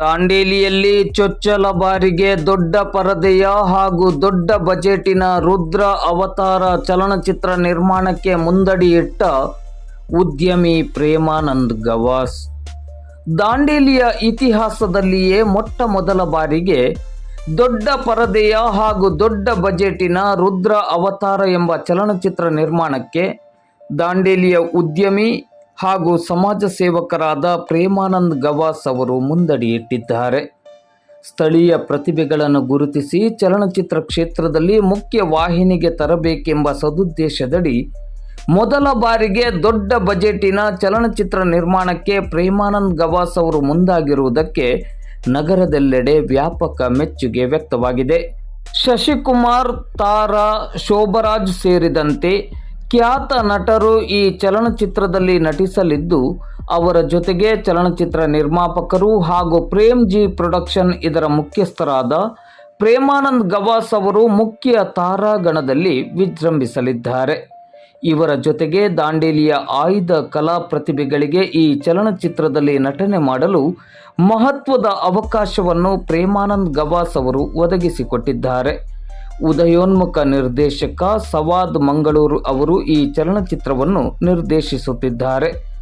ದಾಂಡೇಲಿಯಲ್ಲಿ ಚೊಚ್ಚಲ ಬಾರಿಗೆ ದೊಡ್ಡ ಪರದೆಯ ಹಾಗೂ ದೊಡ್ಡ ಬಜೆಟಿನ ರುದ್ರ ಅವತಾರ ಚಲನಚಿತ್ರ ನಿರ್ಮಾಣಕ್ಕೆ ಮುಂದಡಿ ಇಟ್ಟ ಉದ್ಯಮಿ ಪ್ರೇಮಾನಂದ್ ಗವಾಸ್. ದಾಂಡೇಲಿಯ ಇತಿಹಾಸದಲ್ಲಿಯೇ ಮೊಟ್ಟ ಮೊದಲ ಬಾರಿಗೆ ದೊಡ್ಡ ಪರದೆಯ ಹಾಗೂ ದೊಡ್ಡ ಬಜೆಟಿನ ರುದ್ರ ಅವತಾರ ಎಂಬ ಚಲನಚಿತ್ರ ನಿರ್ಮಾಣಕ್ಕೆ ದಾಂಡೇಲಿಯ ಉದ್ಯಮಿ ಹಾಗೂ ಸಮಾಜ ಸೇವಕರಾದ ಪ್ರೇಮಾನಂದ್ ಗವಾಸ್ ಅವರು ಮುಂದಡಿಯಿಟ್ಟಿದ್ದಾರೆ. ಸ್ಥಳೀಯ ಪ್ರತಿಭೆಗಳನ್ನು ಗುರುತಿಸಿ ಚಲನಚಿತ್ರ ಕ್ಷೇತ್ರದಲ್ಲಿ ಮುಖ್ಯ ವಾಹಿನಿಗೆ ತರಬೇಕೆಂಬ ಸದುದ್ದೇಶದಡಿ ಮೊದಲ ಬಾರಿಗೆ ದೊಡ್ಡ ಬಜೆಟಿನ ಚಲನಚಿತ್ರ ನಿರ್ಮಾಣಕ್ಕೆ ಪ್ರೇಮಾನಂದ್ ಗವಾಸ್ ಅವರು ಮುಂದಾಗಿರುವುದಕ್ಕೆ ನಗರದೆಲ್ಲೆಡೆ ವ್ಯಾಪಕ ಮೆಚ್ಚುಗೆ ವ್ಯಕ್ತವಾಗಿದೆ. ಶಶಿಕುಮಾರ್, ತಾರಾ, ಶೋಭರಾಜ್ ಸೇರಿದಂತೆ ಖ್ಯಾತ ನಟರು ಈ ಚಲನಚಿತ್ರದಲ್ಲಿ ನಟಿಸಲಿದ್ದು, ಅವರ ಜೊತೆಗೆ ಚಲನಚಿತ್ರ ನಿರ್ಮಾಪಕರು ಹಾಗೂ ಪ್ರೇಮ್ ಜಿ ಪ್ರೊಡಕ್ಷನ್ ಇದರ ಮುಖ್ಯಸ್ಥರಾದ ಪ್ರೇಮಾನಂದ್ ಗವಾಸ್ ಅವರು ಮುಖ್ಯ ತಾರಾಗಣದಲ್ಲಿ ವಿಜೃಂಭಿಸಲಿದ್ದಾರೆ. ಇವರ ಜೊತೆಗೆ ದಾಂಡೇಲಿಯ ಆಯ್ದ ಕಲಾ ಪ್ರತಿಭೆಗಳಿಗೆ ಈ ಚಲನಚಿತ್ರದಲ್ಲಿ ನಟನೆ ಮಾಡಲು ಮಹತ್ವದ ಅವಕಾಶವನ್ನು ಪ್ರೇಮಾನಂದ್ ಗವಾಸ್ ಅವರು ಒದಗಿಸಿಕೊಟ್ಟಿದ್ದಾರೆ. ಉದಯೋನ್ಮುಖ ನಿರ್ದೇಶಕ ಸವಾದ್ ಮಂಗಳೂರು ಅವರು ಈ ಚಲನಚಿತ್ರವನ್ನು ನಿರ್ದೇಶಿಸುತ್ತಿದ್ದಾರೆ.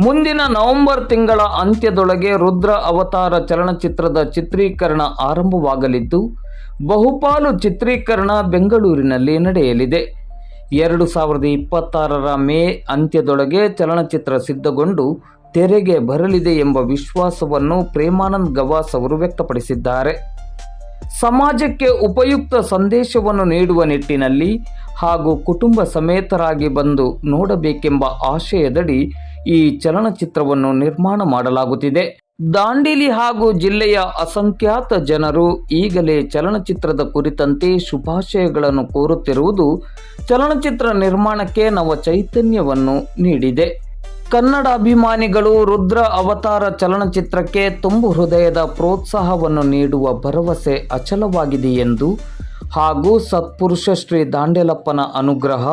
ಮುಂದಿನ ನವೆಂಬರ್ ತಿಂಗಳ ಅಂತ್ಯದೊಳಗೆ ರುದ್ರ ಅವತಾರ ಚಲನಚಿತ್ರದ ಚಿತ್ರೀಕರಣ ಆರಂಭವಾಗಲಿದ್ದು, ಬಹುಪಾಲು ಚಿತ್ರೀಕರಣ ಬೆಂಗಳೂರಿನಲ್ಲಿ ನಡೆಯಲಿದೆ. ಎರಡು ಸಾವಿರದ ಇಪ್ಪತ್ತಾರರ ಮೇ ಅಂತ್ಯದೊಳಗೆ ಚಲನಚಿತ್ರ ಸಿದ್ಧಗೊಂಡು ತೆರೆಗೆ ಬರಲಿದೆ ಎಂಬ ವಿಶ್ವಾಸವನ್ನು ಪ್ರೇಮಾನಂದ್ ಗವಾಸ್ ಅವರು ವ್ಯಕ್ತಪಡಿಸಿದ್ದಾರೆ. ಸಮಾಜಕ್ಕೆ ಉಪಯುಕ್ತ ಸಂದೇಶವನ್ನು ನೀಡುವ ನಿಟ್ಟಿನಲ್ಲಿ ಹಾಗೂ ಕುಟುಂಬ ಸಮೇತರಾಗಿ ಬಂದು ನೋಡಬೇಕೆಂಬ ಆಶಯದಡಿ ಈ ಚಲನಚಿತ್ರವನ್ನು ನಿರ್ಮಾಣ ಮಾಡಲಾಗುತ್ತಿದೆ. ದಾಂಡೇಲಿ ಹಾಗೂ ಜಿಲ್ಲೆಯ ಅಸಂಖ್ಯಾತ ಜನರು ಈಗಲೇ ಚಲನಚಿತ್ರದ ಕುರಿತಂತೆ ಶುಭಾಶಯಗಳನ್ನು ಕೋರುತ್ತಿರುವುದು ಚಲನಚಿತ್ರ ನಿರ್ಮಾಣಕ್ಕೆ ನವ ಚೈತನ್ಯವನ್ನು ನೀಡಿದೆ. ಕನ್ನಡ ಅಭಿಮಾನಿಗಳು ರುದ್ರ ಅವತಾರ ಚಲನಚಿತ್ರಕ್ಕೆ ತುಂಬು ಹೃದಯದ ಪ್ರೋತ್ಸಾಹವನ್ನು ನೀಡುವ ಭರವಸೆ ಅಚಲವಾಗಿದೆ ಎಂದು ಹಾಗೂ ಸತ್ಪುರುಷ ಶ್ರೀ ದಾಂಡೇಲಪ್ಪನ ಅನುಗ್ರಹ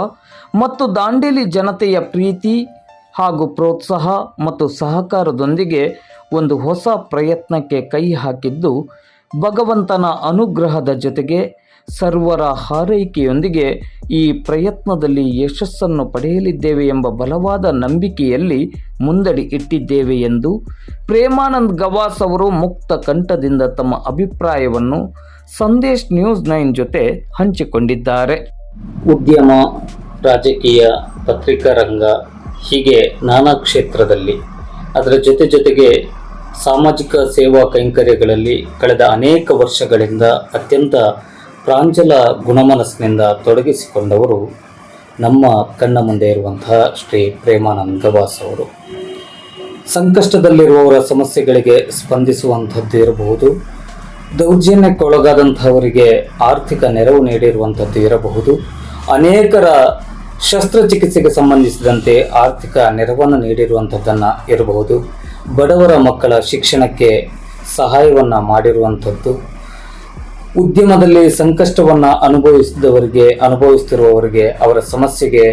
ಮತ್ತು ದಾಂಡೇಲಿ ಜನತೆಯ ಪ್ರೀತಿ ಹಾಗೂ ಪ್ರೋತ್ಸಾಹ ಮತ್ತು ಸಹಕಾರದೊಂದಿಗೆ ಒಂದು ಹೊಸ ಪ್ರಯತ್ನಕ್ಕೆ ಕೈ ಹಾಕಿದ್ದು ಭಗವಂತನ ಅನುಗ್ರಹದ ಜೊತೆಗೆ ಸರ್ವರ ಹಾರೈಕೆಯೊಂದಿಗೆ ಈ ಪ್ರಯತ್ನದಲ್ಲಿ ಯಶಸ್ಸನ್ನು ಪಡೆಯಲಿದ್ದೇವೆ ಎಂಬ ಬಲವಾದ ನಂಬಿಕೆಯಲ್ಲಿ ಮುಂದಡಿ ಇಟ್ಟಿದ್ದೇವೆ ಎಂದು ಪ್ರೇಮಾನಂದ್ ಗವಾಸ್ ಅವರು ಮುಕ್ತ ಕಂಠದಿಂದ ತಮ್ಮ ಅಭಿಪ್ರಾಯವನ್ನು ಸಂದೇಶ್ ನ್ಯೂಸ್ ನೈನ್ ಜೊತೆ ಹಂಚಿಕೊಂಡಿದ್ದಾರೆ. ಉದ್ಯಮ, ರಾಜಕೀಯ, ಪತ್ರಿಕಾ ರಂಗ, ಹೀಗೆ ನಾನಾ ಕ್ಷೇತ್ರದಲ್ಲಿ ಅದರ ಜೊತೆ ಜೊತೆಗೆ ಸಾಮಾಜಿಕ ಸೇವಾ ಕೈಂಕರ್ಯಗಳಲ್ಲಿ ಕಳೆದ ಅನೇಕ ವರ್ಷಗಳಿಂದ ಅತ್ಯಂತ ಪ್ರಾಂಜಲ ಗುಣಮನಸ್ಸಿನಿಂದ ತೊಡಗಿಸಿಕೊಂಡವರು ನಮ್ಮ ಕಣ್ಣ ಮುಂದೆ ಇರುವಂತಹ ಶ್ರೀ ಪ್ರೇಮಾನಂದ ಗವಾಸ್ ಅವರು. ಸಂಕಷ್ಟದಲ್ಲಿರುವವರ ಸಮಸ್ಯೆಗಳಿಗೆ ಸ್ಪಂದಿಸುವಂಥದ್ದು ಇರಬಹುದು. ದೌರ್ಜನ್ಯಕ್ಕೊಳಗಾದಂಥವರಿಗೆ ಆರ್ಥಿಕ ನೆರವು ನೀಡಿರುವಂಥದ್ದು ಇರಬಹುದು. ಅನೇಕರ ಶಸ್ತ್ರಚಿಕಿತ್ಸೆಗೆ ಸಂಬಂಧಿಸಿದಂತೆ ಆರ್ಥಿಕ ನೆರವನ್ನು ನೀಡಿರುವಂಥದ್ದನ್ನು ಇರಬಹುದು. ಬಡವರ ಮಕ್ಕಳ ಶಿಕ್ಷಣಕ್ಕೆ ಸಹಾಯವನ್ನು ಮಾಡಿರುವಂಥದ್ದು. ಉದ್ಯಮದಲ್ಲಿ ಸಂಕಷ್ಟವನ್ನು ಅನುಭವಿಸಿದವರಿಗೆ ಅನುಭವಿಸುತ್ತಿರುವವರಿಗೆ ಅವರ ಸಮಸ್ಯೆಗೆ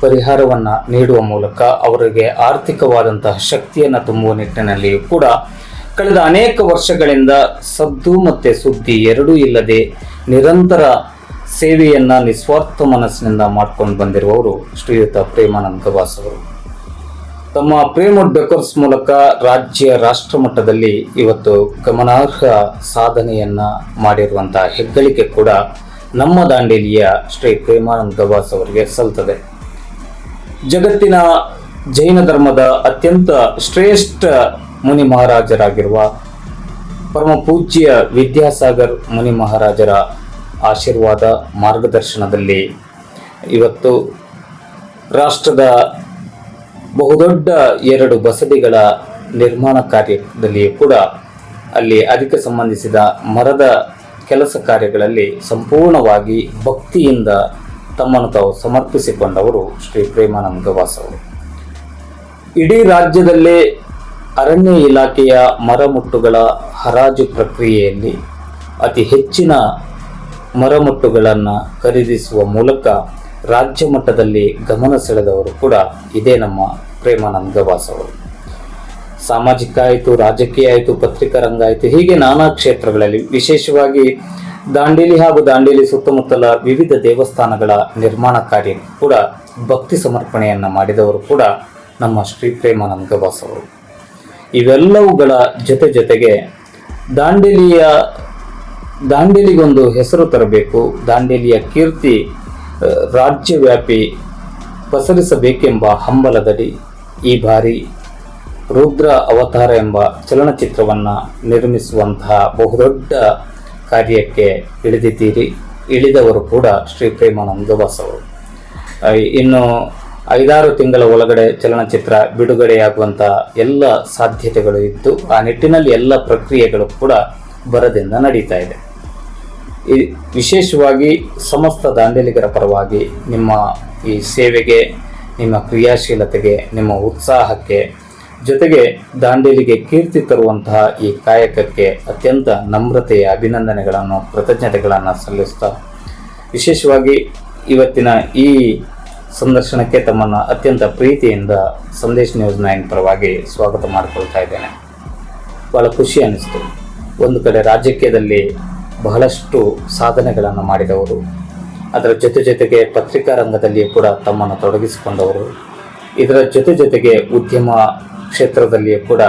ಪರಿಹಾರವನ್ನು ನೀಡುವ ಮೂಲಕ ಅವರಿಗೆ ಆರ್ಥಿಕವಾದಂತಹ ಶಕ್ತಿಯನ್ನು ತುಂಬುವ ನಿಟ್ಟಿನಲ್ಲಿಯೂ ಕೂಡ ಕಳೆದ ಅನೇಕ ವರ್ಷಗಳಿಂದ ಸದ್ದು ಮತ್ತು ಸುದ್ದಿ ಎರಡೂ ಇಲ್ಲದೆ ನಿರಂತರ ಸೇವೆಯನ್ನು ನಿಸ್ವಾರ್ಥ ಮನಸ್ಸಿನಿಂದ ಮಾಡ್ಕೊಂಡು ಬಂದಿರುವವರು ಶ್ರೀಯುತ ಪ್ರೇಮಾನಂದ ಗವಾಸ್ ಅವರು. ತಮ್ಮ ಪ್ರೇಮುಡ್ ಬೆಕರ್ಸ್ ಮೂಲಕ ರಾಜ್ಯ ರಾಷ್ಟ್ರ ಮಟ್ಟದಲ್ಲಿ ಇವತ್ತು ಗಮನಾರ್ಹ ಸಾಧನೆಯನ್ನ ಮಾಡಿರುವಂತಹ ಹೆಗ್ಗಳಿಕೆ ಕೂಡ ನಮ್ಮ ದಾಂಡೇಲಿಯ ಶ್ರೀ ಪ್ರೇಮಾನಂದ ಗವಾಸ್ ಅವರಿಗೆ ಸಲ್ತದೆ ಜಗತ್ತಿನ ಜೈನ ಧರ್ಮದ ಅತ್ಯಂತ ಶ್ರೇಷ್ಠ ಮುನಿ ಮಹಾರಾಜರಾಗಿರುವ ಪರಮ ಪೂಜ್ಯ ವಿದ್ಯಾಸಾಗರ್ ಮುನಿ ಮಹಾರಾಜರ ಆಶೀರ್ವಾದ ಮಾರ್ಗದರ್ಶನದಲ್ಲಿ ಇವತ್ತು ರಾಷ್ಟ್ರದ ಬಹುದೊಡ್ಡ ಎರಡು ಬಸದಿಗಳ ನಿರ್ಮಾಣ ಕಾರ್ಯದಲ್ಲಿಯೂ ಕೂಡ ಅಲ್ಲಿ ಅದಕ್ಕೆ ಸಂಬಂಧಿಸಿದ ಮರದ ಕೆಲಸ ಕಾರ್ಯಗಳಲ್ಲಿ ಸಂಪೂರ್ಣವಾಗಿ ಭಕ್ತಿಯಿಂದ ತಮ್ಮನ್ನು ತಾವು ಸಮರ್ಪಿಸಿಕೊಂಡವರು ಶ್ರೀ ಪ್ರೇಮಾನಂದ ವಾಸವರು ಇಡೀ ರಾಜ್ಯದಲ್ಲೇ ಅರಣ್ಯ ಇಲಾಖೆಯ ಮರಮುಟ್ಟುಗಳ ಹರಾಜು ಪ್ರಕ್ರಿಯೆಯಲ್ಲಿ ಅತಿ ಹೆಚ್ಚಿನ ಮರಮುಟ್ಟುಗಳನ್ನು ಖರೀದಿಸುವ ಮೂಲಕ ರಾಜ್ಯ ಮಟ್ಟದಲ್ಲಿ ಗಮನ ಸೆಳೆದವರು ಕೂಡ ಇದೇ ನಮ್ಮ ಪ್ರೇಮಾನಂದ್ ಗವಾಸ್ ಅವರು ಸಾಮಾಜಿಕ ಆಯಿತು, ರಾಜಕೀಯ ಆಯಿತು, ಪತ್ರಿಕಾ ರಂಗ ಆಯಿತು, ಹೀಗೆ ನಾನಾ ಕ್ಷೇತ್ರಗಳಲ್ಲಿ ವಿಶೇಷವಾಗಿ ದಾಂಡೇಲಿ ಹಾಗೂ ದಾಂಡೇಲಿ ಸುತ್ತಮುತ್ತಲ ವಿವಿಧ ದೇವಸ್ಥಾನಗಳ ನಿರ್ಮಾಣ ಕಾರ್ಯ ಕೂಡ ಭಕ್ತಿ ಸಮರ್ಪಣೆಯನ್ನು ಮಾಡಿದವರು ಕೂಡ ನಮ್ಮ ಶ್ರೀ ಪ್ರೇಮಾನಂದ ಗವಾಸ್ ಅವರು ಇವೆಲ್ಲವುಗಳ ಜೊತೆ ಜೊತೆಗೆ ದಾಂಡೇಲಿಯ, ದಾಂಡೇಲಿಗೊಂದು ಹೆಸರು ತರಬೇಕು, ದಾಂಡೇಲಿಯ ಕೀರ್ತಿ, ರಾಜ್ಯವ್ಯಾಪಿ ಪಸರಿಸಬೇಕೆಂಬ ಹಂಬಲದಡಿ ಈ ಬಾರಿ ರುದ್ರ ಅವತಾರ ಎಂಬ ಚಲನಚಿತ್ರವನ್ನು ನಿರ್ಮಿಸುವಂತಹ ಬಹುದೊಡ್ಡ ಕಾರ್ಯಕ್ಕೆ ಇಳಿದಿದ್ದೀರಿ. ಇಳಿದವರು ಕೂಡ ಶ್ರೀ ಪ್ರೇಮಾನಂದ ಅವರು. ಇನ್ನು ಐದಾರು ತಿಂಗಳ ಒಳಗಡೆ ಚಲನಚಿತ್ರ ಬಿಡುಗಡೆಯಾಗುವಂಥ ಎಲ್ಲ ಸಾಧ್ಯತೆಗಳು ಇದ್ದು, ಆ ನಿಟ್ಟಿನಲ್ಲಿ ಎಲ್ಲ ಪ್ರಕ್ರಿಯೆಗಳು ಕೂಡ ಬರದಿಂದ ನಡೀತಾ ಇದೆ. ವಿಶೇಷವಾಗಿ ಸಮಸ್ತ ದಾಂಡೇಲಿಗರ ಪರವಾಗಿ ನಿಮ್ಮ ಈ ಸೇವೆಗೆ ನಿಮ್ಮ ಕ್ರಿಯಾಶೀಲತೆಗೆ, ನಿಮ್ಮ ಉತ್ಸಾಹಕ್ಕೆ, ಜೊತೆಗೆ ದಾಂಡೇಲಿಗೆ ಕೀರ್ತಿ ತರುವಂತಹ ಈ ಕಾಯಕಕ್ಕೆ ಅತ್ಯಂತ ನಮ್ರತೆಯ ಅಭಿನಂದನೆಗಳನ್ನು, ಕೃತಜ್ಞತೆಗಳನ್ನು ಸಲ್ಲಿಸ್ತಾ ವಿಶೇಷವಾಗಿ ಇವತ್ತಿನ ಈ ಸಂದರ್ಶನಕ್ಕೆ ತಮ್ಮನ್ನು ಅತ್ಯಂತ ಪ್ರೀತಿಯಿಂದ ಸಂದೇಶ್ ನ್ಯೂಸ್ ನೈನ್ ಪರವಾಗಿ ಸ್ವಾಗತ ಮಾಡಿಕೊಳ್ತಾ ಇದ್ದೇನೆ. ಬಹಳ ಖುಷಿ ಅನ್ನಿಸ್ತು ಒಂದು ಕಡೆ ರಾಜಕೀಯದಲ್ಲಿ ಬಹಳಷ್ಟು ಸಾಧನೆಗಳನ್ನು ಮಾಡಿದವರು ಅದರ ಜೊತೆ ಜೊತೆಗೆ ಪತ್ರಿಕಾ ರಂಗದಲ್ಲಿ ಕೂಡ ತಮ್ಮನ್ನು ತೊಡಗಿಸಿಕೊಂಡವರು. ಇದರ ಜೊತೆ ಜೊತೆಗೆ ಉದ್ಯಮ ಕ್ಷೇತ್ರದಲ್ಲಿಯೂ ಕೂಡ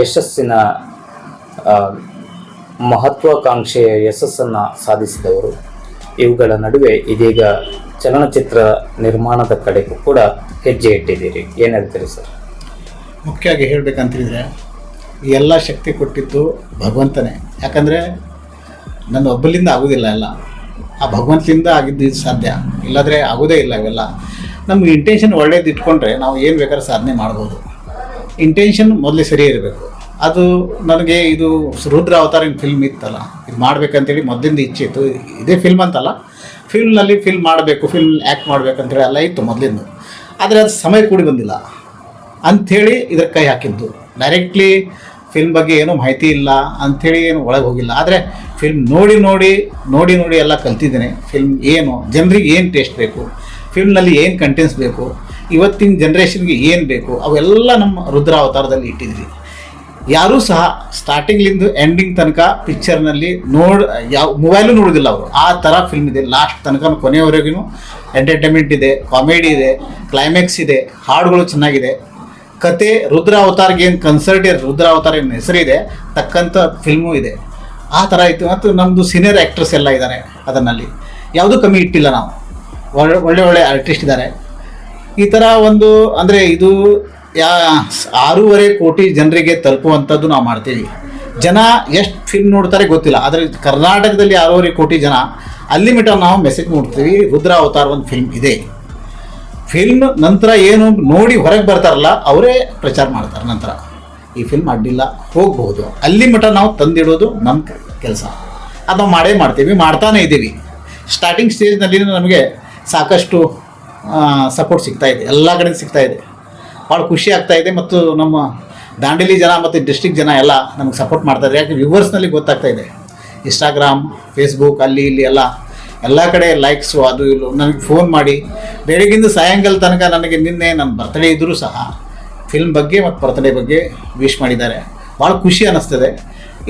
ಯಶಸ್ಸಿನ ಮಹತ್ವಾಕಾಂಕ್ಷೆಯ ಯಶಸ್ಸನ್ನು ಸಾಧಿಸಿದವರು. ಇವುಗಳ ನಡುವೆ ಇದೀಗ ಚಲನಚಿತ್ರ ನಿರ್ಮಾಣದ ಕಡೆಗೂ ಕೂಡ ಹೆಜ್ಜೆ ಇಟ್ಟಿದ್ದೀರಿ. ಏನು ಹೇಳ್ತೀರಿ ಸರ್? ಮುಖ್ಯವಾಗಿ ಹೇಳಬೇಕಂತಿದ್ರೆ ಎಲ್ಲ ಶಕ್ತಿ ಕೊಟ್ಟಿದ್ದು ಭಗವಂತನೇ. ಯಾಕಂದರೆ, ನನ್ನ ಒಬ್ಬಲಿಂದ ಆಗೋದಿಲ್ಲ ಎಲ್ಲ. ಆ ಭಗವಂತನಿಂದ ಆಗಿದ್ದು ಇದು ಸಾಧ್ಯ. ಇಲ್ಲಾಂದರೆ ಆಗೋದೇ ಇಲ್ಲ ಇವೆಲ್ಲ. ನಮ್ಗೆ ಇಂಟೆನ್ಷನ್ ಒಳ್ಳೇದು ಇಟ್ಕೊಂಡ್ರೆ ನಾವು ಏನು ಬೇಕಾದ್ರೂ ಸಾಧನೆ ಮಾಡ್ಬೋದು. ಇಂಟೆನ್ಷನ್ ಮೊದಲೇ ಸರಿ ಇರಬೇಕು. ಅದು ನನಗೆ ಇದು ರುದ್ರ ಅವತಾರಿನ ಫಿಲ್ಮ್ ಇತ್ತಲ್ಲ, ಇದು ಮಾಡ್ಬೇಕಂತೇಳಿ ಮೊದಲಿಂದ ಇಚ್ಛೆ ಇತ್ತು. ಇದೇ ಫಿಲ್ಮ್ ಅಂತಲ್ಲ ಫಿಲ್ಮ್ನಲ್ಲಿ ಫಿಲ್ಮ್ ಮಾಡಬೇಕು ಫಿಲ್ಮ್ ಆ್ಯಕ್ಟ್ ಮಾಡಬೇಕಂತೇಳಿ ಎಲ್ಲ ಇತ್ತು ಮೊದಲಿಂದ. ಆದರೆ ಅದು ಸಮಯ ಕೂಡಿ ಬಂದಿಲ್ಲ. ಅಂಥೇಳಿ ಇದಕ್ಕೆ ಕೈ ಹಾಕಿದ್ದು. ಡೈರೆಕ್ಟ್ಲಿ ಫಿಲ್ಮ್ ಬಗ್ಗೆ ಏನೂ ಮಾಹಿತಿ ಇಲ್ಲ ಅಂಥೇಳಿ ಏನು ಒಳಗೆ ಹೋಗಿಲ್ಲ. ಆದರೆ ಫಿಲ್ಮ್ ನೋಡಿ ನೋಡಿ ನೋಡಿ ನೋಡಿ ಎಲ್ಲ ಕಲ್ತಿದ್ದೇನೆ. ಫಿಲ್ಮ್ ಏನು, ಜನರಿಗೆ ಏನು ಟೇಸ್ಟ್ ಬೇಕು? ಫಿಲ್ಮ್ನಲ್ಲಿ ಏನು ಕಂಟೆಂಟ್ಸ್ ಬೇಕು? ಇವತ್ತಿನ ಜನ್ರೇಷನ್ಗೆ ಏನು ಬೇಕು? ಅವೆಲ್ಲ ನಮ್ಮ ರುದ್ರ ಅವತಾರದಲ್ಲಿ ಇಟ್ಟಿದ್ವಿ. ಯಾರೂ ಸಹ ಸ್ಟಾರ್ಟಿಂಗ್ಲಿಂದ ಎಂಡಿಂಗ್ ತನಕ ಪಿಕ್ಚರ್ನಲ್ಲಿ ನೋಡ್, ಯಾವ ಮೊಬೈಲು ನೋಡೋದಿಲ್ಲ ಅವರು. ಆ ಥರ ಫಿಲ್ಮ್ ಇದೆ. ಲಾಸ್ಟ್ ತನಕ ಕೊನೆಯವರೆಗೂ ಎಂಟರ್ಟೈನ್ಮೆಂಟ್ ಇದೆ ಕಾಮಿಡಿ ಇದೆ ಕ್ಲೈಮ್ಯಾಕ್ಸ್ ಇದೆ, ಹಾಡುಗಳು ಚೆನ್ನಾಗಿದೆ. ಕತೆ ರುದ್ರ ಅವತಾರ್ಗೆ ಏನು ಕನ್ಸರ್ಟ್ ರುದ್ರ ಅವತಾರ ಏನು ಹೆಸರಿದೆ ತಕ್ಕಂಥ ಫಿಲ್ಮು ಇದೆ. ಆ ಥರ ಇತ್ತು. ಮತ್ತು ನಮ್ಮದು ಸೀನಿಯರ್ ಆ್ಯಕ್ಟ್ರಸ್ ಎಲ್ಲ ಇದ್ದಾರೆ ಅದನ್ನಲ್ಲಿ ಯಾವುದೂ ಕಮ್ಮಿ ಇಟ್ಟಿಲ್ಲ ನಾವು. ಒಳ್ಳೆ ಒಳ್ಳೆ ಆರ್ಟಿಸ್ಟ್ ಇದ್ದಾರೆ. ಈ ಥರ ಒಂದು, ಅಂದರೆ ಇದು ಯಾ, ಆರೂವರೆ ಕೋಟಿ ಜನರಿಗೆ ತಲುಪುವಂಥದ್ದು ನಾವು ಮಾಡ್ತೀವಿ. ಜನ ಎಷ್ಟು ಫಿಲ್ಮ್ ನೋಡ್ತಾರೆ ಗೊತ್ತಿಲ್ಲ. ಆದರೆ ಕರ್ನಾಟಕದಲ್ಲಿ ಆರೂವರೆ ಕೋಟಿ ಜನ, ಅಲ್ಲಿ ಮಟ್ಟ ನಾವು ಮೆಸೇಜ್ ನೋಡ್ತೀವಿ ರುದ್ರ ಅವತಾರ್ ಒಂದು ಫಿಲ್ಮ್ ಇದೆ. ಫಿಲ್ಮ್ ನಂತರ ಏನು ನೋಡಿ ಹೊರಗೆ ಬರ್ತಾರಲ್ಲ, ಅವರೇ ಪ್ರಚಾರ ಮಾಡ್ತಾರೆ ನಂತರ. ಈ ಫಿಲ್ಮ್ ಅಡ್ಡಿಲ್ಲ, ಹೋಗ್ಬಹುದು. ಅಲ್ಲಿ ಮಟ್ಟ ನಾವು ತಂದಿಡೋದು ನಮ್ಮ ಕೆಲಸ. ಅದು ನಾವು ಮಾಡೇ ಮಾಡ್ತೀವಿ, ಮಾಡ್ತಾನೆ ಇದ್ದೀವಿ. ಸ್ಟಾರ್ಟಿಂಗ್ ಸ್ಟೇಜ್ನಲ್ಲಿ ನಮಗೆ ಸಾಕಷ್ಟು ಸಪೋರ್ಟ್ ಸಿಗ್ತಾ ಇದೆ. ಎಲ್ಲ ಕಡೆ ಸಿಗ್ತಾ ಇದೆ. ಭಾಳ ಖುಷಿ ಆಗ್ತಾ ಇದೆ ಮತ್ತು ನಮ್ಮ ದಾಂಡೇಲಿ ಜನ ಮತ್ತು ಡಿಸ್ಟಿಕ್ ಜನ ಎಲ್ಲ ನಮಗೆ ಸಪೋರ್ಟ್ ಮಾಡ್ತಾ ಇದ್ದಾರೆ. ಯಾಕೆ ವ್ಯೂವರ್ಸ್ನಲ್ಲಿ ಗೊತ್ತಾಗ್ತಾ ಇದೆ. ಇನ್ಸ್ಟಾಗ್ರಾಮ್ ಫೇಸ್ಬುಕ್ ಅಲ್ಲಿ, ಇಲ್ಲಿ ಎಲ್ಲ ಎಲ್ಲ ಕಡೆ ಲೈಕ್ಸು ಅದು ಇಲ್ಲ ನನಗೆ ಫೋನ್ ಮಾಡಿ. ಬೆಳಗಿಂದ ಸಾಯಂಕಾಲ ತನಕ ನನಗೆ ನಿನ್ನೆ ನನ್ನ ಬರ್ತ್ಡೇ ಇದ್ದರೂ ಸಹ ಫಿಲ್ಮ್ ಬಗ್ಗೆ ಮತ್ತು ಬರ್ತ್ಡೇ ಬಗ್ಗೆ ವಿಶ್ ಮಾಡಿದ್ದಾರೆ. ಭಾಳ ಖುಷಿ ಅನ್ನಿಸ್ತದೆ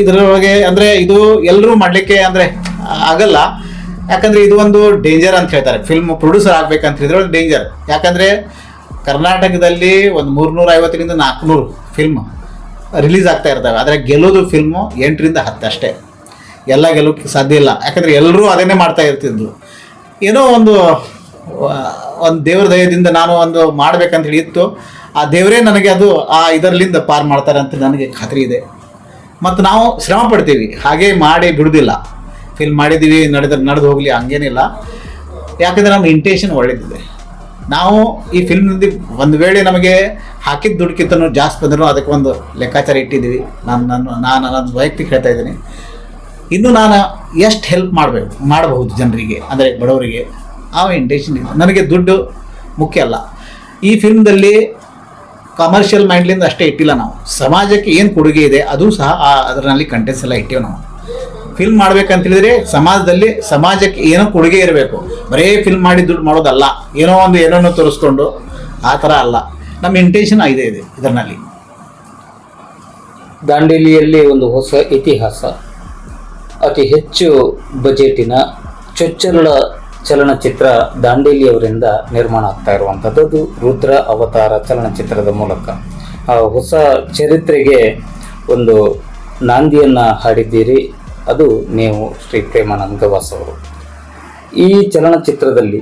ಇದರೊಳಗೆ ಅಂದರೆ ಇದು ಎಲ್ಲರೂ ಮಾಡಲಿಕ್ಕೆ ಅಂದರೆ ಆಗಲ್ಲ. ಯಾಕಂದರೆ ಇದು ಒಂದು ಡೇಂಜರ್ ಅಂತ ಹೇಳ್ತಾರೆ. ಫಿಲ್ಮ್ ಪ್ರೊಡ್ಯೂಸರ್ ಆಗಬೇಕಂತ ಇದ್ರೊಳಗೆ ಡೇಂಜರ್ ಯಾಕಂದರೆ ಕರ್ನಾಟಕದಲ್ಲಿ ಒಂದು ಮೂರುನೂರ ಐವತ್ತರಿಂದ ನಾಲ್ಕುನೂರು ಫಿಲ್ಮ್ ರಿಲೀಸ್ ಆಗ್ತಾ ಇರ್ತವೆ. ಆದರೆ ಗೆಲ್ಲೋದು ಫಿಲ್ಮು ಎಂಟರಿಂದ ಹತ್ತು ಅಷ್ಟೇ. ಎಲ್ಲ ಗೆಲ್ಲೋಕ್ಕೆ ಸಾಧ್ಯ ಇಲ್ಲ. ಯಾಕಂದರೆ ಎಲ್ಲರೂ ಅದನ್ನೇ ಮಾಡ್ತಾ ಇರ್ತಿದ್ರು ಏನೋ ಒಂದು ಒಂದು ದೇವ್ರ ದಯದಿಂದ ನಾನು ಒಂದು ಮಾಡ್ಬೇಕಂತ ಹೇಳಿ ಇತ್ತು ಆ ದೇವರೇ ನನಗೆ ಅದು, ಆ ಇದರಲ್ಲಿಂದ ಪಾರು ಮಾಡ್ತಾರೆ ಅಂತ ನನಗೆ ಖಾತ್ರಿ ಇದೆ. ಮತ್ತು ನಾವು ಶ್ರಮ ಪಡ್ತೀವಿ. ಹಾಗೆ ಮಾಡಿ ಬಿಡುವುದಿಲ್ಲ ಫಿಲ್ಮ್ ಮಾಡಿದ್ದೀವಿ ನಡೆದ್ರೆ ನಡೆದು ಹೋಗಲಿ ಹಂಗೇನಿಲ್ಲ ಯಾಕಂದರೆ ನಮ್ಮ ಇಂಟೆನ್ಷನ್ ಒಳ್ಳೇದಿದೆ. ನಾವು ಈ ಫಿಲ್ಮ್ನಲ್ಲಿ ಒಂದು ವೇಳೆ ನಮಗೆ ಹಾಕಿದ ದುಡ್ಡುಕ್ಕಿಂತನೂ ಜಾಸ್ತಿ ಬಂದರೂ ಅದಕ್ಕೆ ಒಂದು ಲೆಕ್ಕಾಚಾರ ಇಟ್ಟಿದ್ದೀವಿ. ನಾನು ನಾನು ನಾನು ನನ್ನ ವೈಯಕ್ತಿಕ ಹೇಳ್ತಾ ಇದ್ದೀನಿ. ಇನ್ನು ನಾನು ಎಷ್ಟು ಹೆಲ್ಪ್ ಮಾಡಬೇಕು ಮಾಡಬಹುದು ಜನರಿಗೆ, ಅಂದರೆ ಬಡವರಿಗೆ? ಆ ಇಂಟೆನ್ಷನ್ ಇದೆ ನನಗೆ ದುಡ್ಡು ಮುಖ್ಯ ಅಲ್ಲ. ಈ ಫಿಲ್ಮ್ದಲ್ಲಿ ಕಮರ್ಷಿಯಲ್ ಮೈಂಡ್ಲಿಂದ ಅಷ್ಟೇ ಇಟ್ಟಿಲ್ಲ ನಾವು. ಸಮಾಜಕ್ಕೆ ಏನು ಕೊಡುಗೆ ಇದೆ, ಅದು ಸಹ ಆ ಅದರಲ್ಲಿ ಕಂಟೆಂಟ್ಸ್ ಎಲ್ಲ ಇಟ್ಟೇವೆ ನಾವು. ಫಿಲ್ಮ್ ಮಾಡ್ಬೇಕಂತ ಹೇಳಿದ್ರೆ ಸಮಾಜದಲ್ಲಿ ಸಮಾಜಕ್ಕೆ ಏನೋ ಕೊಡುಗೆ ಇರಬೇಕು. ಬರೇ ಫಿಲ್ಮ್ ಮಾಡಿ ದುಡ್ಡು ಮಾಡೋದಲ್ಲ. ಏನೋ ಒಂದು ಏನೋ ತೋರಿಸ್ಕೊಂಡು ಆ ಥರ ಅಲ್ಲ. ನಮ್ಮ ಇಂಟೆನ್ಷನ್ ಇದೆ ಇದೆ ಇದರಲ್ಲಿ. ದಾಂಡೇಲಿಯಲ್ಲಿ ಒಂದು ಹೊಸ ಇತಿಹಾಸ. ಅತಿ ಹೆಚ್ಚು ಬಜೆಟಿನ ಚೊಚ್ಚಲ ಚಲನಚಿತ್ರ ದಾಂಡೇಲಿಯವರಿಂದ ನಿರ್ಮಾಣ ಆಗ್ತಾ ಇರುವಂಥದ್ದು. ಅದು ರುದ್ರ ಅವತಾರ ಚಲನಚಿತ್ರದ ಮೂಲಕ. ಆ ಹೊಸ ಚರಿತ್ರೆಗೆ ಒಂದು ನಾಂದಿಯನ್ನು ಹಾಡಿದ್ದೀರಿ. ಅದು ನೀವು ಶ್ರೀ ಪ್ರೇಮಾನಂದ ಗವಾಸ್ ಅವರು. ಈ ಚಲನಚಿತ್ರದಲ್ಲಿ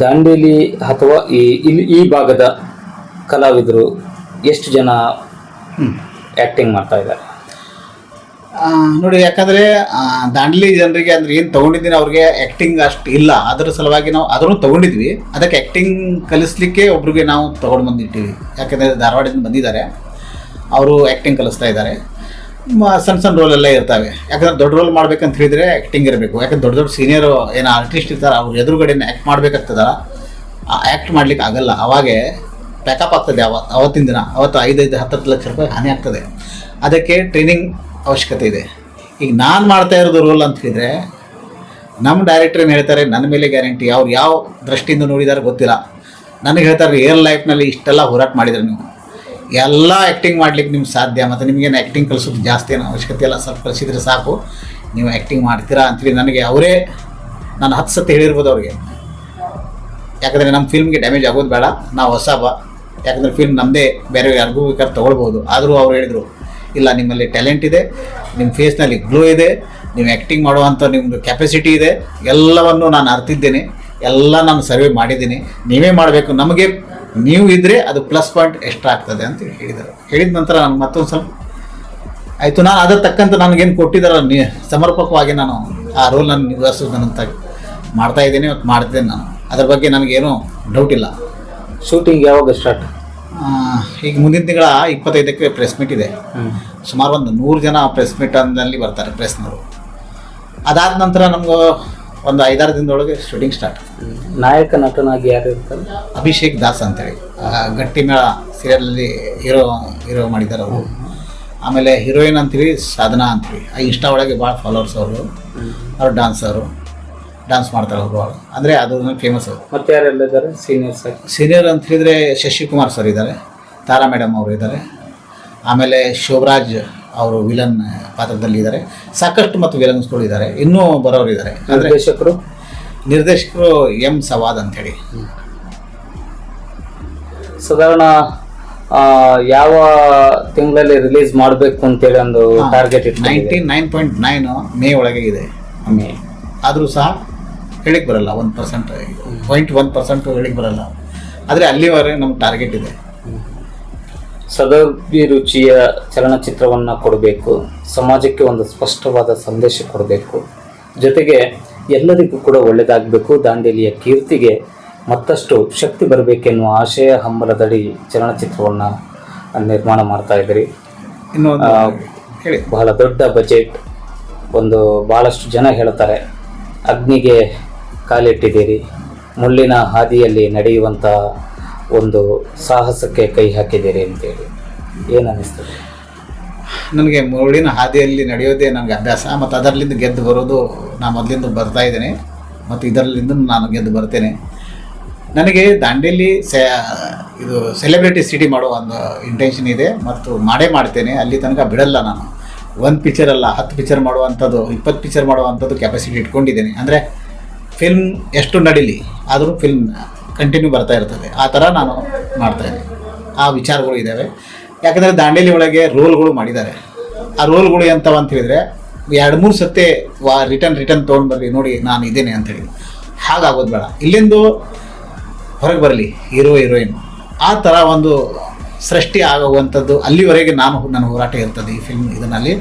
ದಾಂಡೇಲಿ ಅಥವಾ ಈ ಇಲ್ಲಿ ಈ ಭಾಗದ ಕಲಾವಿದರು ಎಷ್ಟು ಜನ ಆ್ಯಕ್ಟಿಂಗ್ ಮಾಡ್ತಾ ಇದ್ದಾರೆ? ನೋಡಿ, ಯಾಕಂದ್ರೆ ದಾಂಡ್ಲಿ ಜನರಿಗೆ ಅಂದ್ರೆ ಏನು ತಗೊಂಡಿದ್ದೀನಿ ಅವ್ರಿಗೆ ಆ್ಯಕ್ಟಿಂಗ್ ಅಷ್ಟು ಇಲ್ಲ. ಅದರ ಸಲುವಾಗಿ ನಾವು ಅದನ್ನು ತಗೊಂಡಿದ್ವಿ. ಅದಕ್ಕೆ ಆ್ಯಕ್ಟಿಂಗ್ ಕಲಿಸ್ಲಿಕ್ಕೆ ಒಬ್ರಿಗೆ ನಾವು ತಗೊಂಡು ಬಂದಿಟ್ಟಿವಿ ಯಾಕಂದರೆ ಧಾರವಾಡದಿಂದ ಬಂದಿದ್ದಾರೆ. ಅವರು ಆ್ಯಕ್ಟಿಂಗ್ ಕಲಿಸ್ತಾ ಇದ್ದಾರೆ. ಸಣ್ಣ ಸಣ್ಣ ರೋಲ್ ಎಲ್ಲ ಇರ್ತವೆ. ಯಾಕಂದ್ರೆ ದೊಡ್ಡ ರೋಲ್ ಮಾಡ್ಬೇಕಂತ ಹೇಳಿದರೆ ಆ್ಯಕ್ಟಿಂಗ್ ಇರಬೇಕು. ಯಾಕಂದ್ರೆ ದೊಡ್ಡ ದೊಡ್ಡ ಸೀನಿಯರ್ ಏನು ಆರ್ಟಿಸ್ಟ್ ಇರ್ತಾರೆ, ಅವ್ರ ಎದುರುಗಡೆ ಆ್ಯಕ್ಟ್ ಮಾಡ್ಬೇಕಾಗ್ತದಲ್ಲ ಆ್ಯಕ್ಟ್ ಮಾಡ್ಲಿಕ್ಕೆ ಆಗಲ್ಲ. ಅವಾಗೆ ಪ್ಯಾಕಪ್ ಆಗ್ತದೆ. ಅವ ಅವತ್ತಿನ ದಿನ, ಅವತ್ತು ಐದೈದು ಹತ್ತತ್ತು ಲಕ್ಷ ರೂಪಾಯಿ ಹಾನಿ ಆಗ್ತದೆ. ಅದಕ್ಕೆ ಟ್ರೈನಿಂಗ್ ಅವಶ್ಯಕತೆ ಇದೆ. ಈಗ ನಾನು ಮಾಡ್ತಾ ಇರೋದು ರೋಲ್ ಅಂತ ಹೇಳಿದ್ರೆ ನಮ್ಮ ಡೈರೆಕ್ಟರ್ ಏನು ಹೇಳ್ತಾರೆ ನನ್ನ ಮೇಲೆ ಗ್ಯಾರಂಟಿ ಅವ್ರು ಯಾವ ದೃಷ್ಟಿಯಿಂದ ನೋಡಿದಾರೆ ಗೊತ್ತಿಲ್ಲ. ನನಗೆ ಹೇಳ್ತಾರೆ ರಿಯಲ್ ಲೈಫ್ನಲ್ಲಿ ಇಷ್ಟೆಲ್ಲ ಹೋರಾಟ ಮಾಡಿದ್ರೆ ನೀವು. ಎಲ್ಲ ಆ್ಯಕ್ಟಿಂಗ್ ಮಾಡ್ಲಿಕ್ಕೆ ನಿಮ್ಗೆ ಸಾಧ್ಯ, ಮತ್ತು ನಿಮಗೇನು ಆ್ಯಕ್ಟಿಂಗ್ ಕಲಿಸೋದು ಜಾಸ್ತಿ ಏನೋ ಅವಶ್ಯಕತೆ ಇಲ್ಲ, ಸ್ವಲ್ಪ ಕಲಿಸಿದ್ರೆ ಸಾಕು. ನೀವು ಆ್ಯಕ್ಟಿಂಗ್ ಮಾಡ್ತೀರಾ ಅಂತೇಳಿ ನನಗೆ ಅವರೇ, ನಾನು ಹತ್ತು ಸತಿ ಹೇಳಿರ್ಬೋದು ಅವ್ರಿಗೆ. ಯಾಕಂದರೆ ನಮ್ಮ ಫಿಲ್ಮ್ಗೆ ಡ್ಯಾಮೇಜ್ ಆಗೋದು ಬೇಡ, ನಾವು ಹೊಸ ಬಾ ಯಾಕಂದರೆ ಫಿಲ್ಮ್ ನಮ್ಮದೇ ಬೇರೆ ಯಾರಿಗೂ ಬೇಕಾದ್ರೆ ತೊಗೊಳ್ಬೋದು. ಆದರೂ ಅವ್ರು ಹೇಳಿದರು ಇಲ್ಲ, ನಿಮ್ಮಲ್ಲಿ ಟ್ಯಾಲೆಂಟ್ ಇದೆ ನಿಮ್ಮ ಫೇಸ್ನಲ್ಲಿ ಗ್ಲೋ ಇದೆ, ನೀವು ಆ್ಯಕ್ಟಿಂಗ್ ಮಾಡುವಂಥ ನಿಮ್ಮದು ಕೆಪಾಸಿಟಿ ಇದೆ, ಎಲ್ಲವನ್ನು ನಾನು ಅರ್ತಿದ್ದೇನೆ, ಎಲ್ಲ ನಾನು ಸರ್ವೆ ಮಾಡಿದ್ದೀನಿ, ನೀವೇ ಮಾಡಬೇಕು. ನಮಗೆ ನೀವು ಇದ್ದರೆ ಅದು ಪ್ಲಸ್ ಪಾಯಿಂಟ್ ಎಕ್ಸ್ಟ್ರಾ ಆಗ್ತದೆ ಅಂತ ಹೇಳಿದರು. ಹೇಳಿದ ನಂತರ ನಾನು ಮತ್ತೊಂದು ಸ್ವಲ್ಪ ಆಯಿತು, ನಾನು ಅದರ ತಕ್ಕಂತೆ ನನಗೇನು ಕೊಟ್ಟಿದ್ದಾರಲ್ಲ, ನೀ ಸಮರ್ಪಕವಾಗಿ ನಾನು ಆ ರೋಲ್ ನಾನು ನಿಭಾಯಿಸೋದನ್ನಂತ ಮಾಡ್ತಾ ಇದ್ದೀನಿ ಮತ್ತು ಮಾಡ್ತಿದ್ದೇನೆ ನಾನು. ಅದ್ರ ಬಗ್ಗೆ ನನಗೇನು ಡೌಟ್ ಇಲ್ಲ. ಶೂಟಿಂಗ್ ಯಾವಾಗ ಸ್ಟಾರ್ಟ್ ಈಗ ಮುಂದಿನ ತಿಂಗಳ ಇಪ್ಪತ್ತೈದಕ್ಕೆ ಪ್ರೆಸ್ ಮೀಟ್ ಇದೆ. ಸುಮಾರು ಒಂದು ನೂರು ಜನ ಪ್ರೆಸ್ ಮೀಟ್ ಅಂದಲ್ಲಿ ಬರ್ತಾರೆ ಪ್ರೆಸ್ನವರು ಅದಾದ ನಂತರ ನಮ್ಗೆ ಒಂದು ಐದಾರು ದಿನದೊಳಗೆ ಶೂಟಿಂಗ್ ಸ್ಟಾರ್ಟ್ ನಾಯಕ ನಟನಾಗಿ ಯಾರು ಇರ್ತಾರೆ? ಅಭಿಷೇಕ್ ದಾಸ್ ಅಂತೇಳಿ. ಗಟ್ಟಿ ಮೇಳ ಸೀರಿಯಲಲ್ಲಿ ಹೀರೋ ಹೀರೋ ಮಾಡಿದ್ದಾರೆ ಅವರು. ಆಮೇಲೆ ಹೀರೋಯಿನ್ ಅಂತೀವಿ ಸಾಧನಾ ಅಂತೀವಿ. ಆ ಇನ್ಸ್ಟಾ ಒಳಗೆ ಭಾಳ ಫಾಲೋವರ್ಸ್ ಅವರು. ಅವ್ರ ಡಾನ್ಸರು ಡಾನ್ಸ್ ಮಾಡ್ತಾರೆ ಅವರು ಅಂದರೆ ಅದು ಫೇಮಸ್ ಅವರು. ಮತ್ತೆ ಯಾರೆಲ್ಲ ಇದ್ದಾರೆ ಸೀನಿಯರ್ ಸರ್ ಸೀನಿಯರ್ ಅಂತ ಹೇಳಿದರೆ ಶಶಿಕುಮಾರ್ ಸರ್ ಇದ್ದಾರೆ ತಾರಾ ಮೇಡಮ್ ಅವರು ಇದ್ದಾರೆ. ಆಮೇಲೆ ಶಿವರಾಜ್ ಅವರು ವಿಲನ್ ಪಾತ್ರದಲ್ಲಿ ಇದ್ದಾರೆ. ಸಾಕಷ್ಟು ಮತ್ತು ವಿಲನ್ಸ್ಗಳು ಇದ್ದಾರೆ. ಇನ್ನೂ ಬರೋರು ಇದ್ದಾರೆ. ನಿರ್ದೇಶಕರು? ನಿರ್ದೇಶಕರು ಎಂ ಸವಾದ್ ಅಂಥೇಳಿ ಸಾಧಾರಣ ಯಾವ ತಿಂಗಳಲ್ಲಿ ರಿಲೀಸ್ ಮಾಡಬೇಕು ಅಂತೇಳಿ ಒಂದು ಟಾರ್ಗೆಟ್ ಇಟ್ಟು ninety nine point nine May ಒಳಗೆ ಇದೆ. ಮೇ. ಆದರೂ ಸಹ ಹೇಳಿಕ್ಕೆ ಬರಲ್ಲ ಒಂದು ಪರ್ಸೆಂಟ್ ಪಾಯಿಂಟ್ ಒನ್ ಪರ್ಸೆಂಟ್ ಹೇಳಿಕ್ಕೆ ಬರಲ್ಲ. ಆದರೆ ಅಲ್ಲಿವರೆಗೆ ನಮ್ಮ ಟಾರ್ಗೆಟ್ ಇದೆ. ಸದಭಿರುಚಿಯ ಚಲನಚಿತ್ರವನ್ನು ಕೊಡಬೇಕು ಸಮಾಜಕ್ಕೆ ಒಂದು ಸ್ಪಷ್ಟವಾದ ಸಂದೇಶ ಕೊಡಬೇಕು. ಜೊತೆಗೆ ಎಲ್ಲರಿಗೂ ಕೂಡ ಒಳ್ಳೆಯದಾಗಬೇಕು ದಾಂಡೇಲಿಯ ಕೀರ್ತಿಗೆ ಮತ್ತಷ್ಟು ಶಕ್ತಿ ಬರಬೇಕೆನ್ನುವ ಆಶಯ ಹಂಬಲದಡಿ ಚಲನಚಿತ್ರವನ್ನು ನಿರ್ಮಾಣ ಮಾಡ್ತಾ ಇದ್ದೀರಿ. ಹೇಳಿ. ಬಹಳ ದೊಡ್ಡ ಬಜೆಟ್ ಒಂದು ಭಾಳಷ್ಟು ಜನ ಹೇಳ್ತಾರೆ. ಅಗ್ನಿಗೆ ಕಾಲಿಟ್ಟಿದ್ದೀರಿ. ಮುಳ್ಳಿನ ಹಾದಿಯಲ್ಲಿ ನಡೆಯುವಂತಹ ಒಂದು ಸಾಹಸಕ್ಕೆ ಕೈ ಹಾಕಿದ್ದೀರಿ ಅಂತೇಳಿ. ಏನು ಅನ್ನಿಸ್ತದೆ ನನಗೆ ಮುಳ್ಳಿನ ಹಾದಿಯಲ್ಲಿ ನಡೆಯೋದೇ ನನಗೆ ಅಭ್ಯಾಸ. ಮತ್ತು ಅದರಲ್ಲಿಂದ ಗೆದ್ದು ಬರೋದು ನಾನು ಮೊದಲಿಂದ ಬರ್ತಾ ಇದ್ದೇನೆ. ಮತ್ತು ಇದರಲ್ಲಿಂದ ನಾನು ಗೆದ್ದು ಬರ್ತೇನೆ. ನನಗೆ ದಾಂಡೇಲಿ ಸೆ, ಇದು ಸೆಲೆಬ್ರಿಟಿ ಸಿಟಿ ಮಾಡೋ ಒಂದು ಇಂಟೆನ್ಷನ್ ಇದೆ. ಮತ್ತು ಮಾಡೇ ಮಾಡ್ತೇನೆ. ಅಲ್ಲಿ ತನಕ ಬಿಡಲ್ಲ ನಾನು. ಒಂದು ಪಿಕ್ಚರ್ ಹತ್ತು ಪಿಕ್ಚರ್ ಮಾಡುವಂಥದ್ದು, ಇಪ್ಪತ್ತು ಪಿಕ್ಚರ್ ಮಾಡುವಂಥದ್ದು ಕೆಪಾಸಿಟಿ ಇಟ್ಕೊಂಡಿದ್ದೇನೆ. ಅಂದರೆ ಫಿಲ್ಮ್ ಎಷ್ಟು ನಡೀಲಿ, ಆದರೂ ಫಿಲ್ಮ್ ಕಂಟಿನ್ಯೂ ಬರ್ತಾ ಇರ್ತದೆ. ಆ ಥರ ನಾನು ಮಾಡ್ತಾಯಿದ್ದೀನಿ ಆ ವಿಚಾರಗಳು ಇದ್ದಾವೆ ಯಾಕಂದರೆ ದಾಂಡೇಲಿ ಒಳಗೆ ರೋಲ್ಗಳು ಮಾಡಿದ್ದಾರೆ. ಆ ರೋಲ್ಗಳು ಎಂಥವು ಅಂತ ಹೇಳಿದರೆ, ಎರಡು ಮೂರು ಸತ್ತೆ ವಾ ರಿಟರ್ನ್ ರಿಟರ್ನ್ ತೊಗೊಂಡು ಬರಲಿ, ನೋಡಿ ನಾನು ಇದ್ದೇನೆ ಅಂತೇಳಿ ಹಾಗಾಗೋದು ಬೇಡ. ಇಲ್ಲಿಂದು ಹೊರಗೆ ಬರಲಿ, ಹೀರೋ ಹೀರೋಯಿನ್ ಆ ಥರ ಒಂದು ಸೃಷ್ಟಿ ಆಗುವಂಥದ್ದು ಅಲ್ಲಿವರೆಗೆ ನಾನು, ನನ್ನ ಹೋರಾಟ ಇರ್ತದೆ ಈ ಫಿಲ್ಮ್ ಇದನ್ನಲ್ಲಿ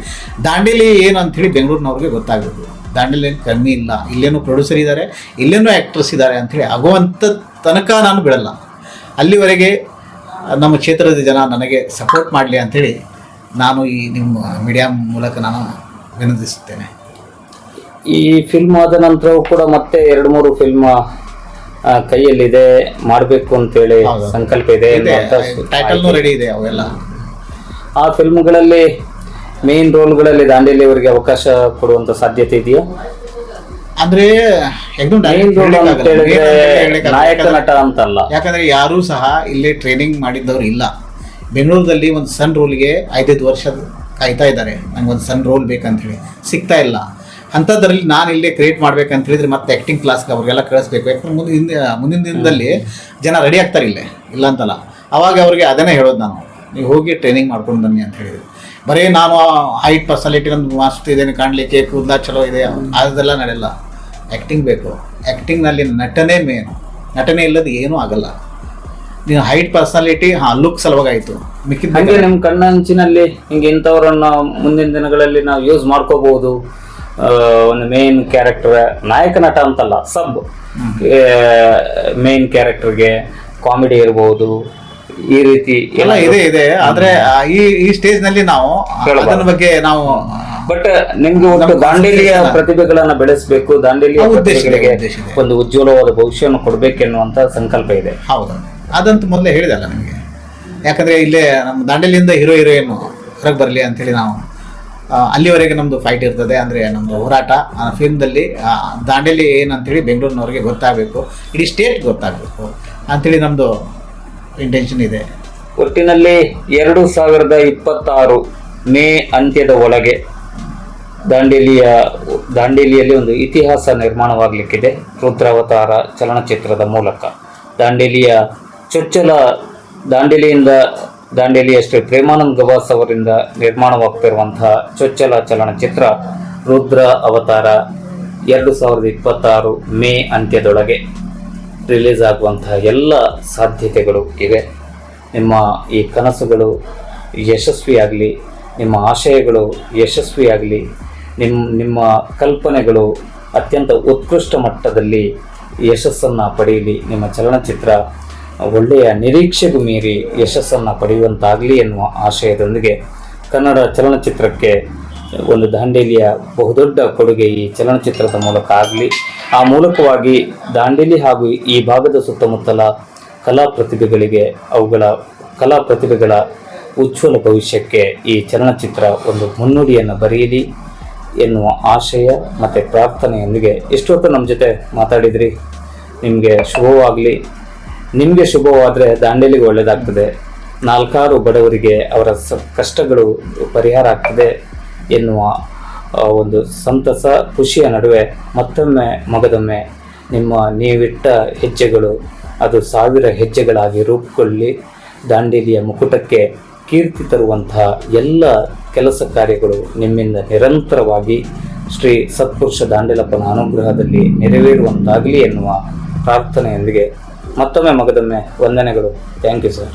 ದಾಂಡೇಲಿ ಏನು ಅಂಥೇಳಿ ಬೆಂಗಳೂರಿನವ್ರಿಗೆ ಗೊತ್ತಾಗಬೇಕು. ದಾಂಡೇಲಿ ಏನು ಕಮ್ಮಿ ಇಲ್ಲ ಇಲ್ಲೇನು ಪ್ರೊಡ್ಯೂಸರ್ ಇದ್ದಾರೆ ಇಲ್ಲೇನೂ ಆ್ಯಕ್ಟ್ರಸ್ ಇದ್ದಾರೆ ಅಂಥೇಳಿ ಆಗುವಂಥ ತನಕ ನಾನು ಬಿಡಲ್ಲ. ಅಲ್ಲಿವರೆಗೆ ನಮ್ಮ ಕ್ಷೇತ್ರದ ಜನ ನನಗೆ ಸಪೋರ್ಟ್ ಮಾಡಲಿ ಅಂಥೇಳಿ ನಾನು ಈ ನಿಮ್ಮ ಮೀಡಿಯಾ ಮೂಲಕ ನಾನು ವಿನಂತಿಸುತ್ತೇನೆ. ಈ ಫಿಲ್ಮ್ ಆದ ನಂತರವೂ ಕೂಡ ಮತ್ತೆ ಎರಡು ಮೂರು ಫಿಲ್ಮ್ ಕೈಯಲ್ಲಿದೆ ಮಾಡಬೇಕು ಅಂತೇಳಿ. ಸಂಕಲ್ಪ ಇದೆ ಟೈಟಲ್ನು ರೆಡಿ ಇದೆ ಅವೆಲ್ಲ. ಆ ಫಿಲ್ಮ್ಗಳಲ್ಲಿ ಮೇನ್ ರೋಲ್ಗಳಲ್ಲಿ ದಾಂಡೇಲಿ ಅವರಿಗೆ ಅವಕಾಶ ಕೊಡುವಂತ ಸಾಧ್ಯತೆ ಇದೆಯಾ? ಅಂದ್ರೆ ನಾಯಕ ನಟ ಅಂತಲ್ಲ. ಯಾಕಂದ್ರೆ ಯಾರೂ ಸಹ ಇಲ್ಲಿ ಟ್ರೈನಿಂಗ್ ಮಾಡಿದ್ದವ್ರು ಇಲ್ಲ. ಬೆಂಗಳೂರಲ್ಲಿ ಒಂದು ಸಣ್ಣ ರೋಲ್ಗೆ ಐದೈದು ವರ್ಷ ಕಾಯ್ತಾ ಇದ್ದಾರೆ. ನಂಗೊಂದು ಸಣ್ಣ ರೋಲ್ ಬೇಕಂತೇಳಿ. ಸಿಗ್ತಾ ಇಲ್ಲ. ಅಂಥದ್ರಲ್ಲಿ ನಾನು ಇಲ್ಲೇ ಕ್ರಿಯೇಟ್ ಮಾಡ್ಬೇಕಂತ ಹೇಳಿದ್ರೆ ಮತ್ತೆ ಆ್ಯಕ್ಟಿಂಗ್ ಕ್ಲಾಸ್ಗೆ ಅವ್ರಿಗೆಲ್ಲ ಕಳಿಸ್ಬೇಕು. ಯಾಕಂದ್ರೆ ಮುಂದಿನ ಹಿಂದೆ ಮುಂದಿನ ದಿನದಲ್ಲಿ ಜನ ರೆಡಿ ಆಗ್ತಾರೆ ಇಲ್ಲೇ. ಇಲ್ಲ ಅಂತಲ್ಲ. ಅವಾಗ ಅವ್ರಿಗೆ ಅದನ್ನೇ ಹೇಳೋದು ನಾನು. ನೀವು ಹೋಗಿ ಟ್ರೈನಿಂಗ್ ಮಾಡ್ಕೊಂಡು ಬನ್ನಿ ಅಂತ ಹೇಳಿದ್ರು. ಬರೀ ನಾನು ಹೈಟ್ ಪರ್ಸನಾಲಿಟಿ ನಂದು ಮಸ್ತ್ ಇದೇನು ಕಾಣಲಿಕ್ಕೆ ಕೂದಲ ಚಲೋ ಇದೆ ಅದೆಲ್ಲ ನಡೆಯಲ್ಲ ಆ್ಯಕ್ಟಿಂಗ್ ಬೇಕು. ಆ್ಯಕ್ಟಿಂಗ್ನಲ್ಲಿ ನಟನೆ ಮೇನ್ ನಟನೆ ಇಲ್ಲದ ಏನೂ ಆಗಲ್ಲ. ನೀವು ಹೈಟ್ ಪರ್ಸನಾಲಿಟಿ ಹಾಂ ಲುಕ್ ಸಲುವಾಗಾಯಿತು. ಮಿಕ್ಕಿದ ಹಂಗೆ ನಿಮ್ಮ ಕಣ್ಣಂಚಿನಲ್ಲಿ ಹಿಂಗೆ ಇಂಥವ್ರನ್ನ ಮುಂದಿನ ದಿನಗಳಲ್ಲಿ ನಾವು ಯೂಸ್ ಮಾಡ್ಕೋಬಹುದು. ಒಂದು ಮೇನ್ ಕ್ಯಾರೆಕ್ಟರ್ ನಾಯಕ ನಟ ಅಂತಲ್ಲ ಸಬ್ ಮೇನ್ ಕ್ಯಾರೆಕ್ಟರ್ಗೆ ಕಾಮಿಡಿ ಇರ್ಬೋದು. ಈ ರೀತಿ ಎಲ್ಲ ಇದೆ ಇದೆ. ಆದ್ರೆ ಈ ಈ ಸ್ಟೇಜ್ನಲ್ಲಿ ನಾವು ಅದನ್ನ ಬಗ್ಗೆ ನಾವು ಬಟ್ ನಿಮ್ಗೆ ಒಂದು ದಾಂಡೇಲಿಯ ಪ್ರತಿಭೆಗಳನ್ನ ಬೆಳೆಸಬೇಕು ದಾಂಡೇಲಿಯ ಉದ್ದೇಶಗಳಿಗೆ ಪ್ರತಿಭೆಗಳಿಗೆ ಒಂದು ಉಜ್ವಲವಾದ ಭವಿಷ್ಯವನ್ನು ಕೊಡ್ಬೇಕೆನ್ನುವಂತ ಸಂಕಲ್ಪ ಇದೆ. ಹೌದು. ಅದಂತ ಮೊದಲೇ ಹೇಳಿದಲ್ಲ ನಿಮಗೆ. ಯಾಕಂದ್ರೆ ಇಲ್ಲೇ ನಮ್ಮ ದಾಂಡೇಲಿಯಿಂದ ಹೀರೋ ಹೀರೋಯಿನ್ ಹೊರಗೆ ಬರಲಿ ಅಂತೇಳಿ ನಾವು ಅಲ್ಲಿವರೆಗೆ ನಮ್ಮದು ಫೈಟ್ ಇರ್ತದೆ. ಅಂದರೆ ನಮ್ಮದು ಹೋರಾಟ. ಆ ಫಿಲ್ಮ್ದಲ್ಲಿ ದಾಂಡೇಲಿ ಏನಂತೇಳಿ ಬೆಂಗಳೂರಿನವ್ರಿಗೆ ಗೊತ್ತಾಗಬೇಕು. ಇಡೀ ಸ್ಟೇಟ್ ಗೊತ್ತಾಗಬೇಕು. ಅಂತೇಳಿ ನಮ್ಮದು ಇಂಟೆನ್ಷನ್ ಇದೆ. ಒಟ್ಟಿನಲ್ಲಿ ಎರಡು ಸಾವಿರದ ಇಪ್ಪತ್ತಾರು ಮೇ ಅಂತ್ಯದ ಒಳಗೆ ದಾಂಡೇಲಿಯ, ದಾಂಡೇಲಿಯಲ್ಲಿ ಒಂದು ಇತಿಹಾಸ ನಿರ್ಮಾಣವಾಗಲಿಕ್ಕಿದೆ. ರುದ್ರಾವತಾರ ಚಲನಚಿತ್ರದ ಮೂಲಕ. ದಾಂಡೇಲಿಯ ಚೊಚ್ಚಲ, ದಾಂಡೇಲಿಯಿಂದ ದಾಂಡೇಲಿಯ ಶ್ರೀ ಪ್ರೇಮಾನಂದ್ ಗವಾಸ್ ಅವರಿಂದ ನಿರ್ಮಾಣವಾಗ್ತಿರುವಂತಹ ಚೊಚ್ಚಲ ಚಲನಚಿತ್ರ ರುದ್ರ ಅವತಾರ ಎರಡು ಸಾವಿರದ ಇಪ್ಪತ್ತಾರು ಮೇ ಅಂತ್ಯದೊಳಗೆ. ರಿಲೀಸ್ ಆಗುವಂತಹ ಎಲ್ಲ ಸಾಧ್ಯತೆಗಳು ಇವೆ. ನಿಮ್ಮ ಈ ಕನಸುಗಳು ಯಶಸ್ವಿಯಾಗಲಿ, ನಿಮ್ಮ ಆಶಯಗಳು ಯಶಸ್ವಿಯಾಗಲಿ ನಿಮ್ಮ ನಿಮ್ಮ ಕಲ್ಪನೆಗಳು ಅತ್ಯಂತ ಉತ್ಕೃಷ್ಟ ಮಟ್ಟದಲ್ಲಿ ಯಶಸ್ಸನ್ನು ಪಡೆಯಲಿ. ನಿಮ್ಮ ಚಲನಚಿತ್ರ ಒಳ್ಳೆಯ ನಿರೀಕ್ಷೆಗೂ ಮೀರಿ ಯಶಸ್ಸನ್ನು ಪಡೆಯುವಂತಾಗಲಿ ಎನ್ನುವ ಆಶಯದೊಂದಿಗೆ ಕನ್ನಡ ಚಲನಚಿತ್ರಕ್ಕೆ ಒಂದು ದಾಂಡೇಲಿಯ ಬಹುದೊಡ್ಡ ಕೊಡುಗೆ ಈ ಚಲನಚಿತ್ರದ ಮೂಲಕ ಆಗಲಿ, ಆ ಮೂಲಕವಾಗಿ ದಾಂಡೇಲಿ ಹಾಗೂ ಈ ಭಾಗದ ಸುತ್ತಮುತ್ತಲ ಕಲಾ ಪ್ರತಿಭೆಗಳಿಗೆ ಅವುಗಳ ಕಲಾ ಪ್ರತಿಭೆಗಳ ಉಜ್ವಲ ಭವಿಷ್ಯಕ್ಕೆ ಈ ಚಲನಚಿತ್ರ ಒಂದು ಮುನ್ನುಡಿಯನ್ನು ಬರೆಯಲಿ ಎನ್ನುವ ಆಶಯ ಮತ್ತು ಪ್ರಾರ್ಥನೆಯೊಂದಿಗೆ. ಇಷ್ಟೊತ್ತು ನಮ್ಮ ಜೊತೆ ಮಾತಾಡಿದ್ರಿ? ನಿಮಗೆ ಶುಭವಾಗಲಿ. ನಿಮಗೆ ಶುಭವಾದರೆ ದಾಂಡೇಲಿಗೆ ಒಳ್ಳೆಯದಾಗ್ತದೆ ನಾಲ್ಕಾರು ಬಡವರಿಗೆ ಅವರ ಕಷ್ಟಗಳು ಪರಿಹಾರ ಆಗ್ತದೆ. ಎನ್ನುವ ಒಂದು ಸಂತಸ, ಖುಷಿಯ ನಡುವೆ ಮತ್ತೊಮ್ಮೆ ಮಗದೊಮ್ಮೆ ನಿಮ್ಮ ನೀವಿಟ್ಟ ಹೆಜ್ಜೆಗಳು, ಅದು ಸಾವಿರ ಹೆಜ್ಜೆಗಳಾಗಿ ರೂಪುಗೊಳ್ಳಿ, ದಾಂಡೇಲಿಯ ಮುಕುಟಕ್ಕೆ ಕೀರ್ತಿ ತರುವಂತಹ ಎಲ್ಲ ಕೆಲಸ ಕಾರ್ಯಗಳು ನಿಮ್ಮಿಂದ ನಿರಂತರವಾಗಿ ಶ್ರೀ ಸತ್ಪುರುಷ ದಾಂಡೇಲಪ್ಪನ ಅನುಗ್ರಹದಲ್ಲಿ ನೆರವೇರುವಂತಾಗಲಿ ಎನ್ನುವ ಪ್ರಾರ್ಥನೆಯೊಂದಿಗೆ ಮತ್ತೊಮ್ಮೆ ಮಗದೊಮ್ಮೆ ವಂದನೆಗಳು. Thank you sir